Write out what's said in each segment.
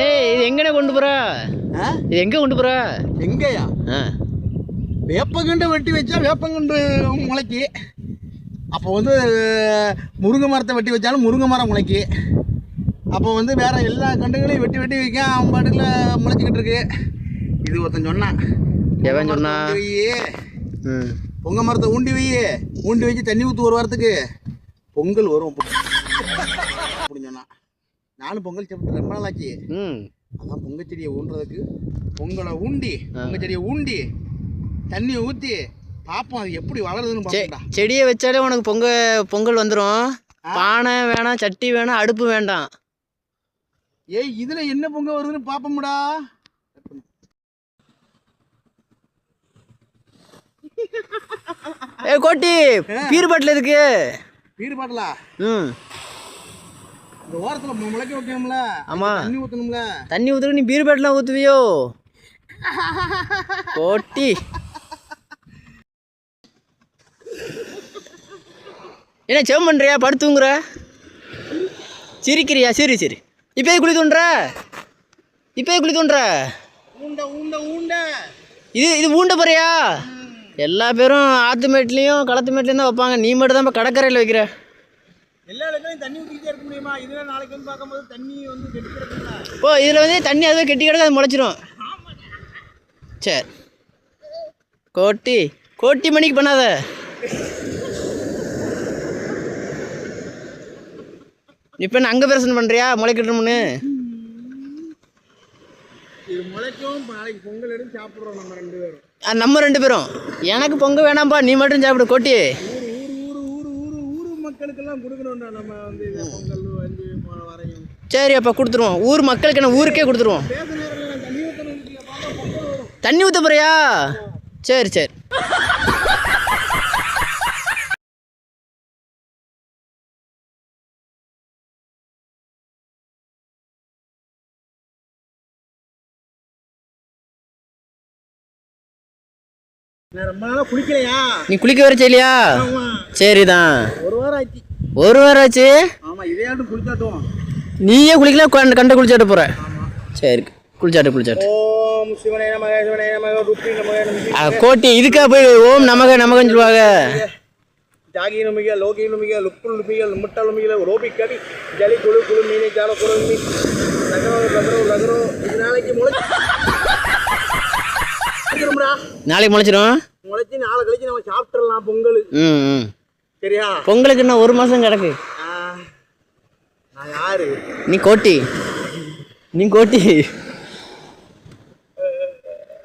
ஏய் இது எங்கண்ணே கொண்டு போற? இது எங்க கொண்டு போற? எங்கயா? வேப்பங்கண்டு வெட்டி வச்சா வேப்பங்கண்டு முளைக்கு. அப்போ வந்து முருங்கை மரத்தை வெட்டி வச்சாலும் முருங்கை மரம் முளைக்கு. அப்போ வந்து வேற எல்லா கண்டுகளையும் வெட்டி வெட்டி வைக்க அவன் பாட்டுல முளைச்சிக்கிட்டு இருக்கு. இது ஒருத்தன் சொன்னான். எவன் சொன்னா ஊண்டி வை ம். பொங்க மரத்தை ஊண்டி வை ஊண்டி வச்சு தண்ணி ஊற்று ஒரு வாரத்துக்கு. பொங்கல் வரும். அப்படின்னு சொன்னான் நானும் பொங்கல் சாப்பிட்டு ரொம்ப நாள் ஆச்சு ம். அதான் பொங்க செடியை ஊன்றதுக்கு பொங்கலை ஊண்டி ஆ. பொங்க செடியை ஊண்டி தண்ணியை ஊற்றி பார்ப்போம் அது எப்படி வளருதுன்னு பார்ப்போம்டா. செடியை வச்சாலே உனக்கு பொங்க பொங்கல் வந்துடும் பானை வேணாம் சட்டி வேணாம் அடுப்பு வேண்டாம். ஏய் இதுல என்ன பொங்க வருதுன்னு பார்ப்போம்டா. ஏ கோட்டி பீர் பாட்டில் இருக்கு பீர் பாட்டலா? ம். இந்த ஓரத்துல முளைக்க வைக்கணும்ல. ஆமா. தண்ணி ஊற்றணும்ல தண்ணி ஊற்றுற நீ பீர் பாட்டிலாம் ஊற்றுவியோ கோட்டி. என்ன செவம் பண்ணுறியா படுத்துங்கிற சிரிக்கிறியா? சரி சரி. இப்போயே குளி தோன்ற இப்போயே குளி தோன்ற ஊண்ட ஊண்ட ஊண்ட. இது இது ஊண்ட போறியா? எல்லா பேரும் ஆத்து மேட்லேயும் களத்து மேட்லேயும் தான் வைப்பாங்க. நீ மட்டும் தான் இப்போ கடற்கரையில் வைக்கிற. எல்லா இடத்துலையும் தண்ணி ஊற்றிக்கிட்டே இருக்க முடியுமா? இதுல நாளைக்கு வந்து பார்க்கும்போது தண்ணி வந்து ஓ இதில் வந்து தண்ணி அதுவே கெட்டி கிடக்கு அது முளைச்சிரும். சரி கோட்டி. கோட்டி மணிக்கு பண்ணாத. இப்போ என்ன அங்கே பிரச்சனை பண்ணுறியா முளைக்கட்டும்னு. இது முளைக்கும் நாளைக்கு பொங்கல் எடுத்து சாப்பிட்றோம் நம்ம ரெண்டு பேரும். நம்ம ரெண்டு பேரும். எனக்கு பொங்க வேணாம்ப்பா நீ மட்டும் சாப்பிடு கோட்டி. ஊர் ஊர் ஊர் ஊர் ஊர் ஊர் மக்களுக்கெல்லாம் கொடுக்கணும்டா நம்ம வந்து பொங்கல் வந்து வரையும் சரி அப்போ கொடுத்துருவோம். ஊர் மக்களுக்கு என்ன ஊருக்கே கொடுத்துருவோம். தண்ணி தண்ணி ஊற்ற போறியா? சரி சரி. நீ குளிக்க வர செய்யலையா? சரிதான். ஒரு வாரம் ஆச்சு. நீயே குளிக்கல கண்ட குளிச்சாட்டு போற. சரி குளிச்சாட்டு குளிச்சாட்டு. கோட்டி இதுக்கா போய் ஓம் நமக நமகன்னு சொல்லுவாங்க. ஜாகி நுமிக லோகி நுமிக லுப்புல் நுமிக முட்டல் நுமிக ரோபி கடி ஜலி குழு குழு மீனை ஜால குழு மீ நகரோ நகரோ நகரோ இது நாளைக்கு முளைச்சிரும்டா நாளைக்கு முளைச்சிரும் முளைச்சி நாளை கழிச்சு நம்ம சாப்பிட்டுறலாம் பொங்கல். ம் சரியா? பொங்கலுக்கு இன்னும் ஒரு மாதம் கிடக்கு. நான் யாரு? நீ கோட்டி. நீ கோட்டி.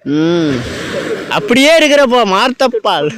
ம். அப்படியே இருக்கிறப்போ மார்த்தப்பால்